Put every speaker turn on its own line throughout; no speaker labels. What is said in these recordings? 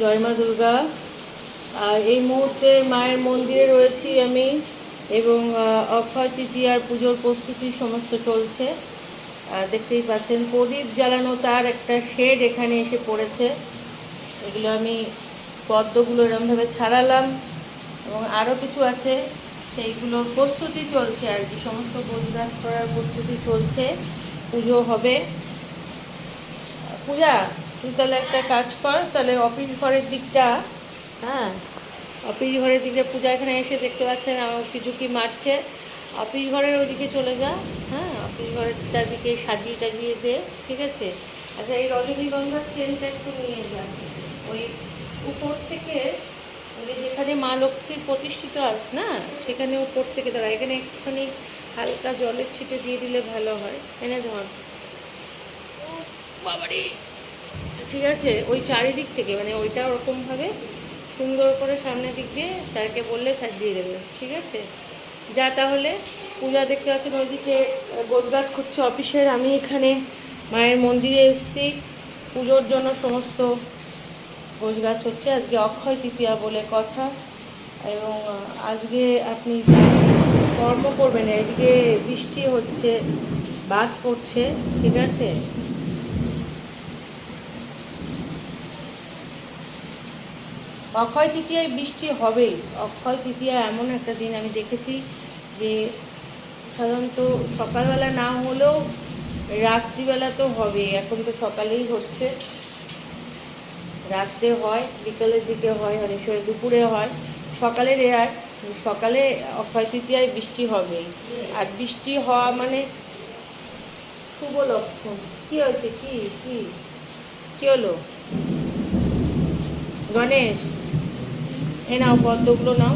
জয় মা দুর্গা। আর এই মুহূর্তে মায়ের মন্দিরে রয়েছি আমি এবং অক্ষয় তৃতীয়ার পুজোর প্রস্তুতি সমস্ত চলছে। আর দেখতেই পাচ্ছেন প্রদীপ জ্বালানো তার একটা শেড এখানে এসে পড়েছে। এগুলো আমি পদ্মগুলো এরমভাবে ছাড়ালাম এবং আরও কিছু আছে। সেইগুলোর প্রস্তুতি চলছে আর কি, সমস্ত গোজগাছ করার প্রস্তুতি চলছে। পুজো হবে। পূজা তুই তাহলে একটা কাজ কর, তাহলে অফিস ঘরের দিকটা হ্যাঁ অফিস ঘরের দিকে পূজা এখানে এসে দেখতে পাচ্ছেন আমার কিছু কি মারছে। অফিস ঘরের ওইদিকে চলে যা হ্যাঁ অফিস ঘরের চারদিকে সাজিয়ে টাজিয়ে দে, ঠিক আছে? আচ্ছা এই রজনীগন্ধার চেনটা একটু নিয়ে যা। ওই উপর থেকে, ওই যেখানে মা লক্ষ্মীর প্রতিষ্ঠিত আছে না, সেখানে উপর থেকে দাঁড়া এখানে একটুখানি হালকা জলের ছিটে দিয়ে দিলে ভালো হয়, এনে ধর। বাবারে! ঠিক আছে, ওই চারিদিক থেকে মানে ওইটা ওরকমভাবে সুন্দর করে সামনের দিক দিয়ে স্যারকে বললে স্যার দিয়ে দেবে, ঠিক আছে? যা তাহলে, পূজা দেখতে পাচ্ছেন ওইদিকে গোজগাছ করছে অফিসের, আমি এখানে মায়ের মন্দিরে এসেছি, পুজোর জন্য সমস্ত গোজগাছ হচ্ছে, আজকে অক্ষয় তৃতীয়া বলে কথা, এবং আজকে আপনি কর্ম করবেন, এদিকে বৃষ্টি হচ্ছে বাদ পড়ছে, ঠিক আছে? অক্ষয় তৃতীয়ায় বৃষ্টি হবেই। অক্ষয় তৃতীয়া এমন একটা দিন আমি দেখেছি যে সাধারণত সকালবেলা না হলেও রাত্রিবেলা তো হবে এখন তো সকালেই হচ্ছে। রাত্রে হয়, বিকালের দিকে হয়, অনেক সময় দুপুরে হয়। সকালে রেয়ার সকালে অক্ষয় তৃতীয়ায় বৃষ্টি হবেই। আর বৃষ্টি হওয়া মানে শুভ লক্ষণ। কী হয়েছে? কি? কি? কী হলো? গণেশ? এ নাও পদ্মগুলো নাও।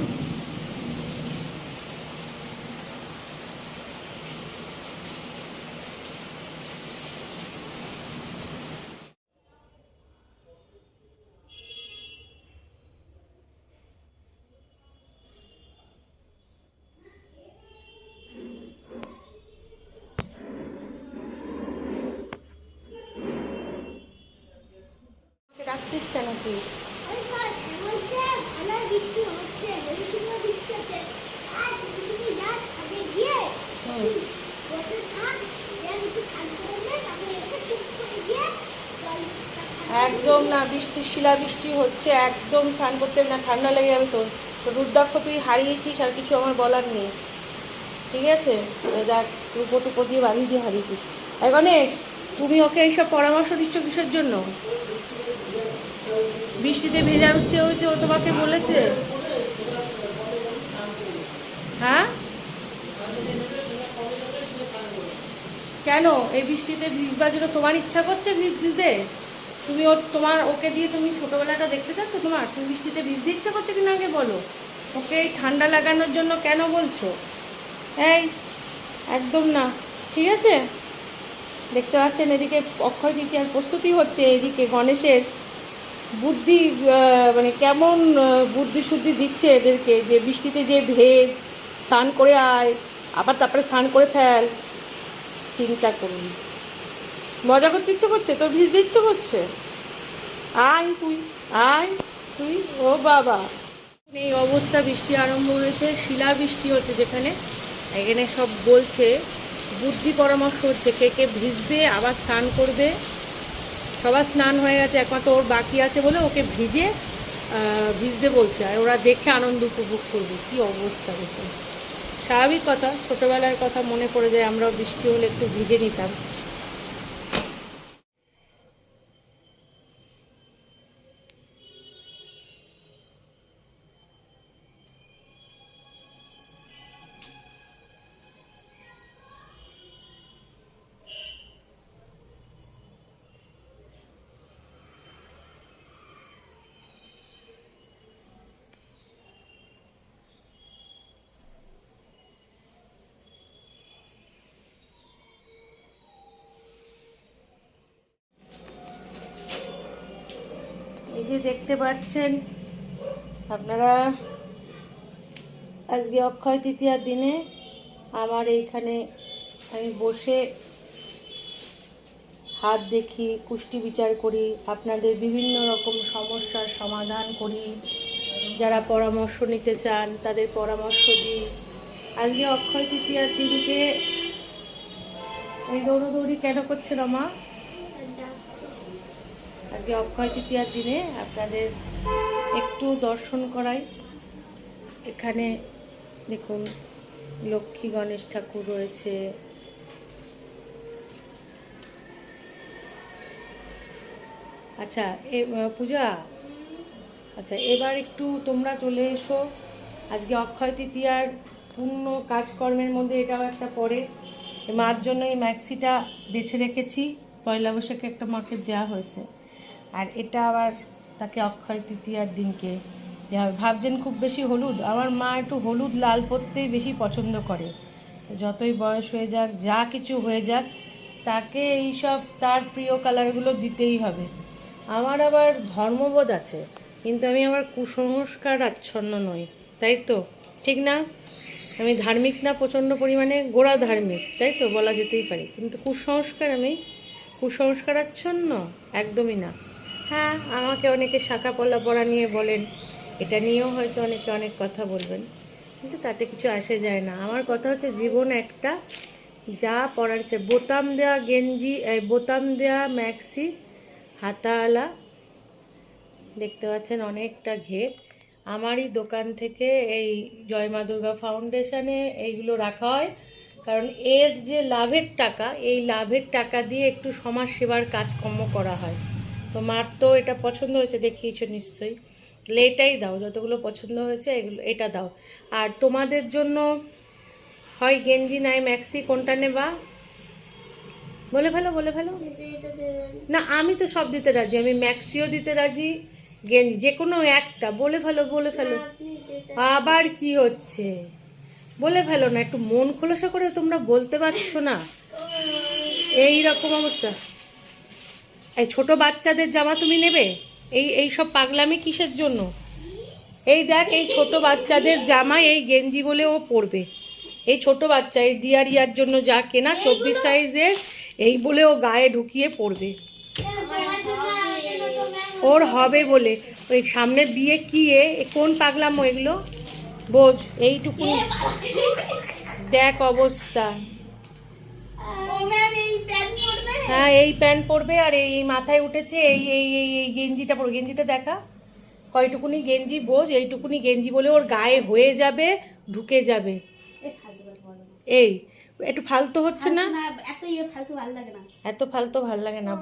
রাখছিস কেন তুই
ওই বস, বলছে, ভালো বৃষ্টি হচ্ছে, very সুন্দর বৃষ্টি হচ্ছে। আর তুমি তুমি যা ছাদে গিয়ে
হুম।
বসে থাক, দিয়ে একটু স্নান করে নে, তারপরে এসে চুপ করে গিয়ে জল স্নান
একদম না, বৃষ্টি শিলা বৃষ্টি হচ্ছে একদম স্নান করতে না, ঠান্ডা লেগে যাবে তো। রুদ্রাক্ষ তুই হারিয়েছিস আর কিছু আমার বলার নেই। ঠিক আছে? দেখ রূপো টুপো দিয়ে বাঁধিয়ে দিয়ে হারিয়েছিস এই গণেশ, তুমি ওকে এইসব পরামর্শ দিচ্ছ কিসের জন্য? বৃষ্টিতে ভেজা হচ্ছে হয়েছে, ও তোমাকে বলেছে? হ্যাঁ? কেন? এই বৃষ্টিতে ভিজবার জন্য তোমার ইচ্ছা করছে ভিজতে? তুমি ওর, তোমার, ওকে দিয়ে তুমি ছোটোবেলাটা দেখতে চাচ্ছ? তোমার তুমি বৃষ্টিতে ভিজতে ইচ্ছা করছে কিনা আগে বলো। ওকে এই ঠান্ডা লাগানোর জন্য কেন বলছো? এই, একদম না। ঠিক আছে? দেখতে পাচ্ছেন, এদিকে অক্ষয় তৃতীয়ার প্রস্তুতি হচ্ছে, এদিকে গণেশের বুদ্ধি মানে কেমন বুদ্ধি শুদ্ধি দিচ্ছে এদেরকে, যে বৃষ্টিতে যে ভেজ, স্নান করে আয়, আবার তারপরে স্নান করে ফেল। চিন্তা করুন। মজা করতে ইচ্ছে করছে? তোর ভিজতে ইচ্ছে করছে? আয় তুই আয় তুই, ও বাবা। এই অবস্থা বৃষ্টি আরম্ভ হয়েছে, শিলা বৃষ্টি হচ্ছে যেখানে। এখানে সব বলছে, বুদ্ধি পরামর্শ হচ্ছে কে কে ভিজবে, আবার স্নান করবে। সবার স্নান হয়ে গেছে, একমাত্র ওর বাকি আছে বলে ওকে ভিজে ভিজতে বলছে। আর ওরা দেখে আনন্দ উপভোগ করবে। কি অবস্থা দেখুন স্বাভাবিক কথা, ছোটোবেলার কথা মনে পড়ে যায়, আমরাও বৃষ্টি হলে একটু ভিজে নিতাম। যে দেখতে পাচ্ছেন, আপনারা আজকে অক্ষয় তৃতীয়ার দিনে আমার এইখানে আমি বসে হাত দেখি, কুষ্টি বিচার করি, আপনাদের বিভিন্ন রকম সমস্যার সমাধান করি, যারা পরামর্শ নিতে চান তাদের পরামর্শ দিই। আজকে অক্ষয় তৃতীয়ার দিনকে এই দৌড়োদৌড়ি কেন করছে রমা আজকে অক্ষয় তৃতীয়ার দিনে আপনাদের একটু দর্শন করাই। এখানে দেখুন, লক্ষ্মী গণেশ ঠাকুর রয়েছে। আচ্ছা এ পূজা? আচ্ছা এবার একটু তোমরা চলে এসো। আজকে অক্ষয় তৃতীয়ার পূর্ণ কাজকর্মের মধ্যে এটাও একটা পড়ে। মার জন্য এই ম্যাক্সিটা বেছে রেখেছি। পয়লা বৈশাখে একটা মাকে দেওয়া হয়েছে। আর এটা আবার তাকে অক্ষয় তৃতীয়ার দিনকে দেওয়া ভাবছেন খুব বেশি হলুদ। আমার মা একটু হলুদ লাল পরতেই বেশি পছন্দ করে। তো যতই বয়স হয়ে যাক, যা কিছু হয়ে যাক, তাকে এইসব তার প্রিয় কালারগুলো দিতেই হবে। আমার আবার ধর্মবোধ আছে, কিন্তু আমি আমার কুসংস্কার আচ্ছন্ন নই, তাই তো? ঠিক না? আমি ধার্মিক না, প্রচণ্ড পরিমাণে গোড়া ধার্মিক, তাই তো? বলা যেতেই পারে। কিন্তু কুসংস্কার আমি কুসংস্কার আচ্ছন্ন একদমই না। হ্যাঁ আমাকে অনেকে শাখা পলা পড়া নিয়ে বলেন। এটা নিয়েও হয়তো অনেকে অনেক কথা বলবেন, কিন্তু তাতে কিছু আসে যায় না। আমার কথা হচ্ছে জীবন একটা যা পড়ার ইচ্ছে, বোতাম দেওয়া গেঞ্জি বোতাম দেওয়া ম্যাক্সি হাতাওয়ালা দেখতে পাচ্ছেন অনেকটা ঘের। আমারই দোকান থেকে এই জয় মা দুর্গা ফাউন্ডেশনে এইগুলো রাখা হয়, কারণ এর যে লাভের টাকা, এই লাভের টাকা দিয়ে একটু সমাজ সেবার কাজকর্ম করা হয়। তো মার তো এটা পছন্দ হয়েছে, দেখিয়েছো নিশ্চয়ই। এটাই দাও, যতগুলো পছন্দ হয়েছে এগুলো এটা দাও। আর তোমাদের জন্য হয় গেঞ্জি, নাই ম্যাক্সি, কোনটা নেবা? বলে ফেলো বলে ফেলো। না, আমি তো সব দিতে রাজি, আমি ম্যাক্সিও দিতে রাজি, গেঞ্জি, যে কোনো একটা, বলে ফেলো বলে ফেলো। আবার কি হচ্ছে? বলে ফেলো না, একটু মন খোলসা করে তোমরা বলতে পারছ না। এই রকম অবস্থা। এই ছোট বাচ্চাদের জামা তুমি নেবে? এই এই সব পাগলামি কিসের জন্য? এই দেখ, এই ছোট বাচ্চাদের জামা এই গেঞ্জি বলে ও পরবে। এই ছোট বাচ্চা, এই দিয়ারিয়ার জন্য যা কেনা চব্বিশ সাইজের, এই বলে ও গায়ে ঢুকিয়ে পরবে। ওর হবে বলে। ওই সামনে বিয়ে কি এ? কোন পাগলামো এগুলো? বোঝ এইটুকু দেখ অবস্থা। হ্যাঁ এই প্যান্ট পরবে আর এই মাথায় উঠেছে এই এই এই এই গেঞ্জিটা পরবে। গেঞ্জিটা দেখা। কয়টুকুনি গেঞ্জি বোঝ এইটুকুনি গেঞ্জি বলে ওর গায়ে হয়ে যাবে ঢুকে যাবে। এই একটু ফালতু হচ্ছে না?
এত ইয়ে ফালতু ভালো লাগে না।
এত ফালতু ভালো লাগে না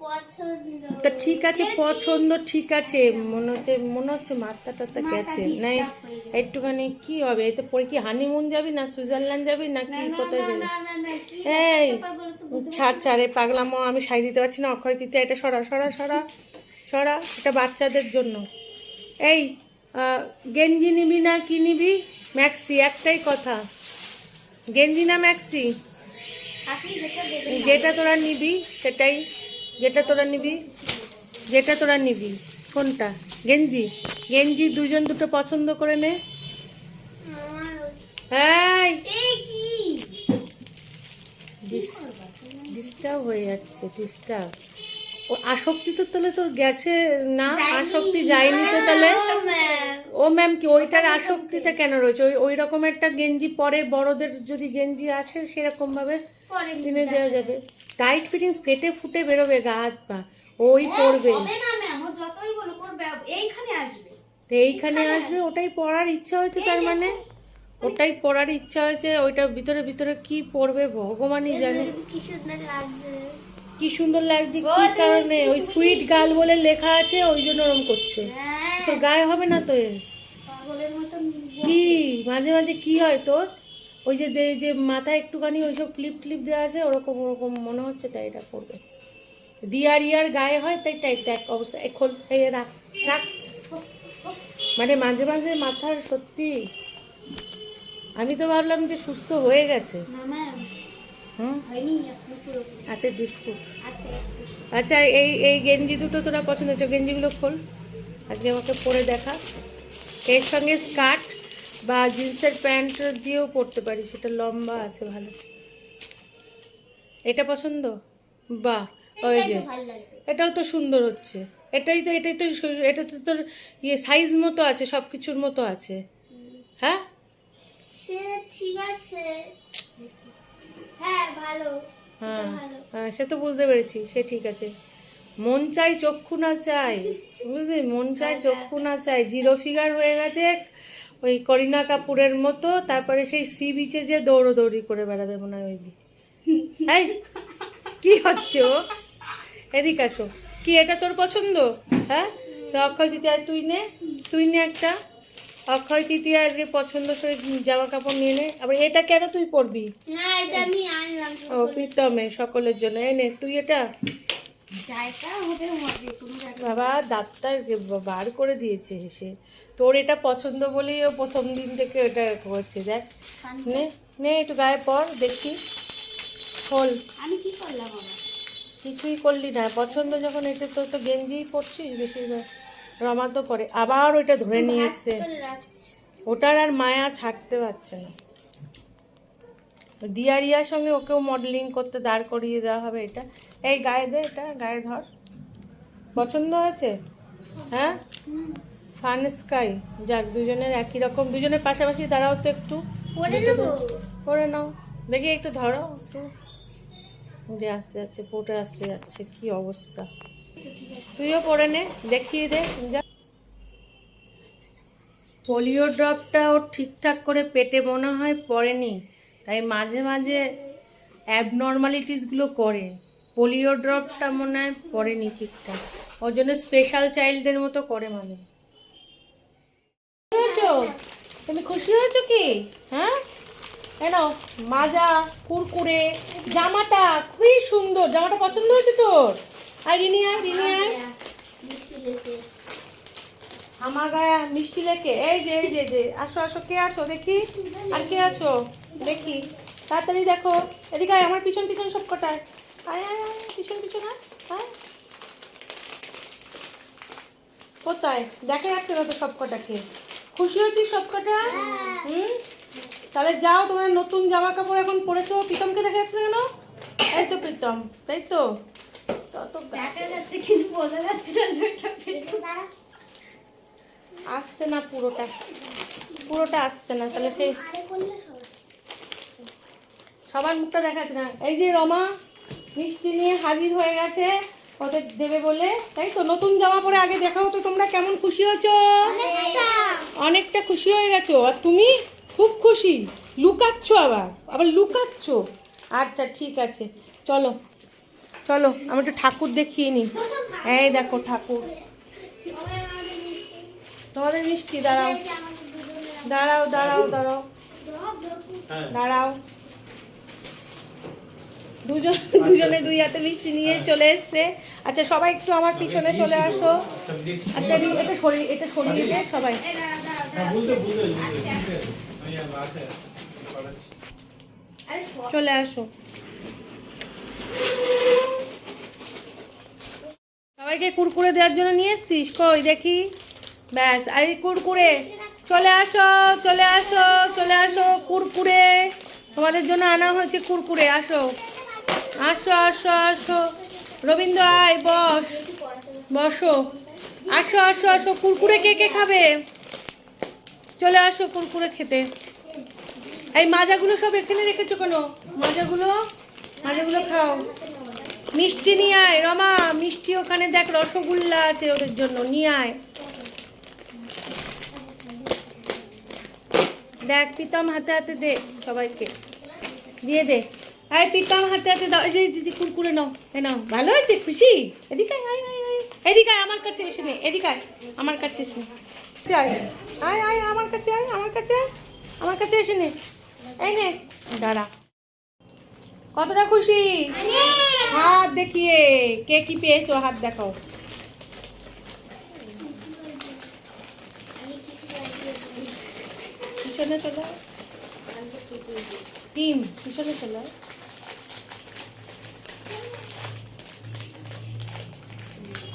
পছন্দ।
তা ঠিক আছে পছন্দ ঠিক আছে মনে হচ্ছে মনে হচ্ছে মাথা টাথা গেছে। নাই একটুখানি কি হবে? এতে পরে কি হানিমুন যাবি না সুইজারল্যান্ড যাবি না কি? কোথায় যাবি? এই ছাড় ছাড় পাগলামো আমি সাই দিতে পারছি না অক্ষয় দিতে এটা সরা সরা সরা সরা এটা বাচ্চাদের জন্য। এই গেঞ্জি নিবি না কি নিবি? ম্যাক্সি একটাই কথা। গেঞ্জি না ম্যাক্সি?
যেটা
তোরা নিবি সেটাই। যেটা তোরা নিবি যেটা তোরা নিবি। কোনটা? গেঞ্জি। গেঞ্জি দুজন দুটো পছন্দ করে নে। হ্যাঁ ডিস্টার্ব হয়ে যাচ্ছে ডিস্টার্ব। ও আসক্তি তো তাহলে তোর গেছে না? আসক্তি যায়নি। তো তাহলে? ও ম্যাম। কি ওইটার আসক্তিটা কেন রয়েছে? ওই ওই রকম একটা গেঞ্জি পরে বড়দের যদি গেঞ্জি আসে সেরকম ভাবে কিনে দেওয়া যাবে। টাইট ফিটিংস ফেটে ফুটে বেরোবে গা হাত পা। ওই পরবে।
এইখানে আসবে।
এইখানে আসবে? ওটাই পড়ার ইচ্ছা হয়েছে তার মানে? ওটাই পড়ার ইচ্ছা হয়েছে ওইটা ভিতরে ভিতরে কি পড়বে ভগবানই জানে।
কি সুন্দর লাগছে।
কি সুন্দর লাগছে কি কারণে? ওই সুইট গাল বলে লেখা আছে ওই জন্য ওরম করছে।
হ্যাঁ।
তোর গায়ে হবে না তো কি? মাঝে মাঝে কি হয় তোর? ওই যে যে মাথায় একটুখানি ওইসব ক্লিপ ক্লিপ দেওয়া আছে ওরকম ওরকম মনে হচ্ছে তাই এটা করবে। দিয়ার ইয়ার গায়ে হয় তাই টাইট দেখ অবস্থা এই খোল এই রাখ রাখ। মানে মাঝে মাঝে মাথার সত্যি আমি তো ভাবলাম যে সুস্থ হয়ে গেছে। হুম?
হয়নি আপনি
আচ্ছা ডিসপুট আচ্ছা এই এই গেঞ্জি দুটো তোরা পছন্দ হচ্ছে গেঞ্জিগুলো খোল। আজকে আমাকে পরে দেখা। এর সঙ্গে স্কার্ট বা জিন্সের প্যান্ট দিয়েও পরতে পারি সেটা লম্বা আছে ভালো। এটা পছন্দ? বাহ ওই যে। এটাও তো সুন্দর হচ্ছে। এটাই তো এটাই তো এটা তো তোর ইয়ে সাইজ মতো আছে সব কিছুর মতো আছে। হ্যাঁ?
সে ঠিক আছে। হ্যাঁ ভালো।
হ্যাঁ হ্যাঁ সে তো বুঝতে পেরেছি, সে ঠিক আছে। মন চাই চক্ষু না চাই, বুঝলি? মন চাই চক্ষু না চাই। জিরো ফিগার হয়ে গেছে ওই করিনা কাপুরের মতো, তারপরে সেই সি বিচে যে দৌড়োদৌড়ি করে বেড়াবে মনে হয় ওই দিন। কি হচ্ছে ও? এদিক আসো। কি, এটা তোর পছন্দ? হ্যাঁ? তো অক্ষয় তৃতীয় তুই নে তুই নে একটা। অক্ষয় তৃতীয় আজকে পছন্দ করে জামা কাপড় নিয়ে নে। আবার এটা কেন তুই পরবি?
না এটা আমি আনলাম
ও প্রীতমে সকলের জন্য। এই নে তুই এটা। বাবা ডাক্তার বার করে দিয়েছে এসে। তোর এটা পছন্দ বলেই ও প্রথম দিন থেকে এটা করছে দেখ। নে নে একটু গায়ে পর দেখি। খোল।
আমি কি করলাম
কিছুই করলি না। পছন্দ যখন এটা তো তো গেঞ্জিই পরছিস বেশিরভাগ। রমা তো পরে আবার ওইটা ধরে নিয়ে এসছে ওটার আর মায়া ছাড়তে পারছে না। দিয়ারিয়ার সঙ্গে ওকেও মডেলিং করতে দাঁড় করিয়ে দেওয়া হবে এটা। এই গায়ে দে এটা গায়ে ধর। পছন্দ হয়েছে? হ্যাঁ? Fun sky. যাক দুজনের একই রকম। দুজনের পাশাপাশি দাঁড়াও তো একটু।
পরে
করে নাও। দেখি একটু ধরো। একটু। আসতে যাচ্ছে পড়ে আসতে যাচ্ছে কি অবস্থা? তুইও পরে নে, দেখিয়ে দে পোলিও ড্রপটা ওর ঠিকঠাক করে পেটে মনে হয় পড়েনি, তাই মাঝে মাঝে অ্যাবনর্মালিটিসগুলো করে। পোলিও ড্রপটা মনে হয় পড়েনি ঠিকঠাক। ওর জন্য স্পেশাল চাইল্ডদের মতো করে মানে তুমি খুশি হয়েছো কি? হ্যাঁ? কেন মাজা, কুরকুরে, জামাটা খুবই সুন্দর। জামাটা পছন্দ হয়েছে তোর? রিনিয়া
মিষ্টি লেগে
আমার গায়ে মিষ্টি লেখে। এই যে এই যে যে। আসো আসো কে আছো? দেখি। আর কে আছো? দেখি। তাড়াতাড়ি দেখো। এদিকে আয়, আমার পিছন পিছন সব কটায় আয় আয় আয় পিছন পিছন আয় আয়। কোথায়? দেখা যাচ্ছে না তো সব কটাকে। খুশি হচ্ছিস সব কটা? হুম? তাহলে যাও তোমার নতুন জামা কাপড় এখন পরেছো। প্রীতমকে দেখা যাচ্ছে না কেন? এই তো প্রীতম তাই তো? তত
দেখা যাচ্ছে কিন্তু বোঝা যাচ্ছে না যে ওটা পেটে।
আসছে না পুরোটা। পুরোটা আসছে না তাহলে সেই সবার মুখটা দেখাচ্ছে না। এই যে রমা মিষ্টি নিয়ে হাজির হয়ে গেছে ওদের দেবে বলে। তাই তো নতুন জামা পরে আগে দেখাও তো তোমরা কেমন খুশি হয়েছো।
অনেকটা
খুশি হয়ে গেছো আর তুমি খুব খুশি। লুকাচ্ছ আবার আবার লুকাচ্ছ। আচ্ছা ঠিক আছে চলো। চলো, আমি একটু ঠাকুর দেখিয়ে নিই এই দেখো ঠাকুর। তোমাদের মিষ্টি, দাঁড়াও। দাঁড়াও দাঁড়াও দাঁড়াও। দাঁড়াও। দুজন দুজনে দুই হাতে মিষ্টি নিয়ে চলে এসছে। আচ্ছা সবাই একটু আমার পিছনে চলে আসো। আচ্ছা এটা এটা সরিয়ে দে সবাই। চলে আসো। সবাইকে কুরকুরে দেওয়ার জন্য নিয়ে এসছিস? কই দেখি। ব্যাস, আর কুরকুরে। চলে আসো চলে আসো চলে আসো, কুরকুরে। তোমাদের জন্য আনা হয়েছে কুরকুরে, আসো। আসো আসো আসো। রবীন্দ্র, আয়, বস। বসো। আসো আসো আসো, কুরকুরে কে কে খাবে? চলে আসো কুরকুরে খেতে। এই মাজাগুলো সব এখানে রেখেছো কেন? মাজাগুলো? মাজাগুলো খাও। মিষ্টি নিয়ে আয় রমা মিষ্টি ওখানে দেখ রসগোল্লা আছে ওদের জন্য নিয়ে আয়। দেখ প্রীতম হাতে হাতে দে সবাইকে। দিয়ে দে। আয় প্রীতম হাতে হাতে দাও। এই যে- কুরকুরে নাও এ নাও। ভালো হয়েছে? খুশি? এদিকে আয়, আয় আয়। এদিকে আয়, আমার কাছে এসে নে। এদিকে আয়, আমার কাছে এসে নে। আয় আয় আয় আমার কাছে আয় আমার কাছে আয় আমার কাছে এসে নে। এই নে দাঁড়া। কতটা খুশি? হাত দেখিয়ে। কে কি পেয়েছ? হাত দেখাও। পিছনে চলে। টিম পিছনে চলে।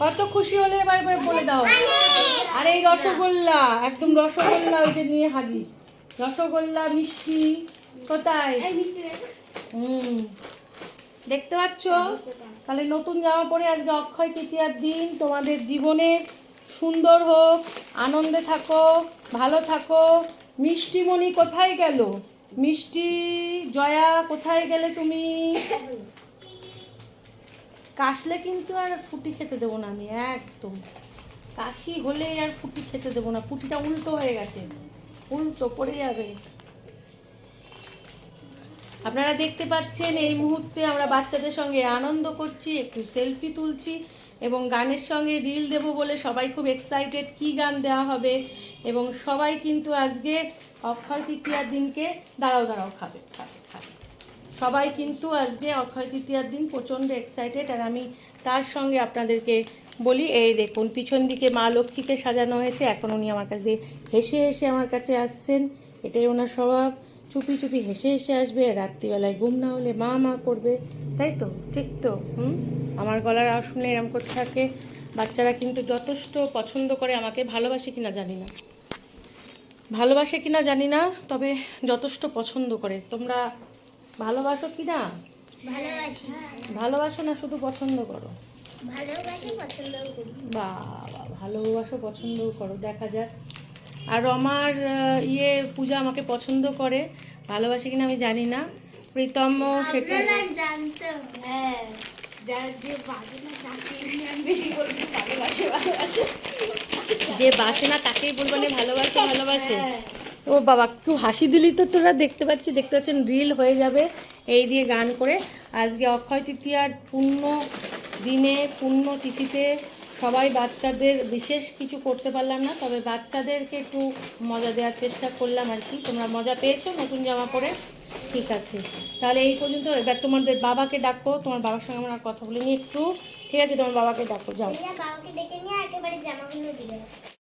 কত খুশি হলে এবার এবার বলে দাও। আর এই রসগোল্লা একদম রসগোল্লা ওই যে নিয়ে হাজির। রসগোল্লা মিষ্টি কোথায়? হুম। দেখতে পাচ্ছ? তাহলে নতুন জামা পরে আজকে অক্ষয় তৃতীয়ার দিন। তোমাদের জীবনে সুন্দর হোক, আনন্দে থাকো, ভালো থাকো। মিষ্টিমণি কোথায় গেল? মিষ্টি জয়া, কোথায় গেলে তুমি? কাশলে কিন্তু আর ফুটি খেতে দেবো না আমি, একদম। কাশি হলে আর ফুটি খেতে দেবো না, ফুটিটা উল্টো হয়ে গেছে। উল্টো পড়ে যাবে। আপনারা দেখতে পাচ্ছেন, এই মুহূর্তে আমরা বাচ্চাদের সঙ্গে আনন্দ করছি, একটু সেলফি তুলছি এবং গানের সঙ্গে রিল দেব বলে সবাই খুব এক্সাইটেড কি গান দেওয়া হবে এবং সবাই কিন্তু আজকে অক্ষয় তৃতীয়ার দিনকে দাঁড়াও দাঁড়াও, খাবে খাবে খাবে। সবাই কিন্তু আজকে অক্ষয় তৃতীয়ার দিন প্রচণ্ড এক্সাইটেড আর আমি তার সঙ্গে আপনাদেরকে বলি, এই দেখুন, পিছন দিকে মা লক্ষ্মীকে সাজানো হয়েছে, এখন উনি আমার কাছে হেসে হেসে আমার কাছে আসছেন, এটাই ওনার স্বভাব। চুপি চুপি হেসে হেসে আসবে রাত্রিবেলায় ঘুম না হলে মা মা করবে। তাই তো? ঠিক তো? হুম? আমার গলার আওয়াজ শুনলে এরম করতে থাকে। বাচ্চারা কিন্তু যথেষ্ট পছন্দ করে আমাকে ভালোবাসে কিনা জানি না। ভালোবাসে কিনা জানি না তবে যথেষ্ট পছন্দ করে। তোমরা ভালোবাসো কি না
ভালোবাসি
না শুধু পছন্দ করো?
ভালোবাসি পছন্দ করি।
বাবা ভালোবাসো পছন্দও করো। দেখা যাক। আর আমার ইয়ে পূজা আমাকে পছন্দ করে। ভালোবাসে কিনা আমি জানি না। প্রীতম সেটা
হ্যাঁ যে
বাসে না তাকেই বলবে ভালোবাসে ভালোবাসে।
হ্যাঁ।
ও বাবা একটু হাসি দিলি তো তোরা দেখতে পাচ্ছি দেখতে পাচ্ছেন রিল হয়ে যাবে এই দিয়ে গান করে। আজকে অক্ষয় তৃতীয়ার পূর্ণ দিনে পূর্ণ তিথিতে সবাই বাচ্চাদের বিশেষ কিছু করতে পারলাম না, তবে বাচ্চাদেরকে একটু মজা দেওয়ার চেষ্টা করলাম আর কি। তোমরা মজা পেয়েছ নতুন জামা পরে? ঠিক আছে। তাহলে এই পর্যন্ত, এবার তোমাদের বাবাকে ডাকো, তোমার বাবার সঙ্গে আমার কথা বলে নিয়ে একটু। ঠিক আছে, তোমার বাবাকে ডাকো, যাও।
বাবাকে ডেকে নিয়ে একেবারে জামাগুলো দিয়ে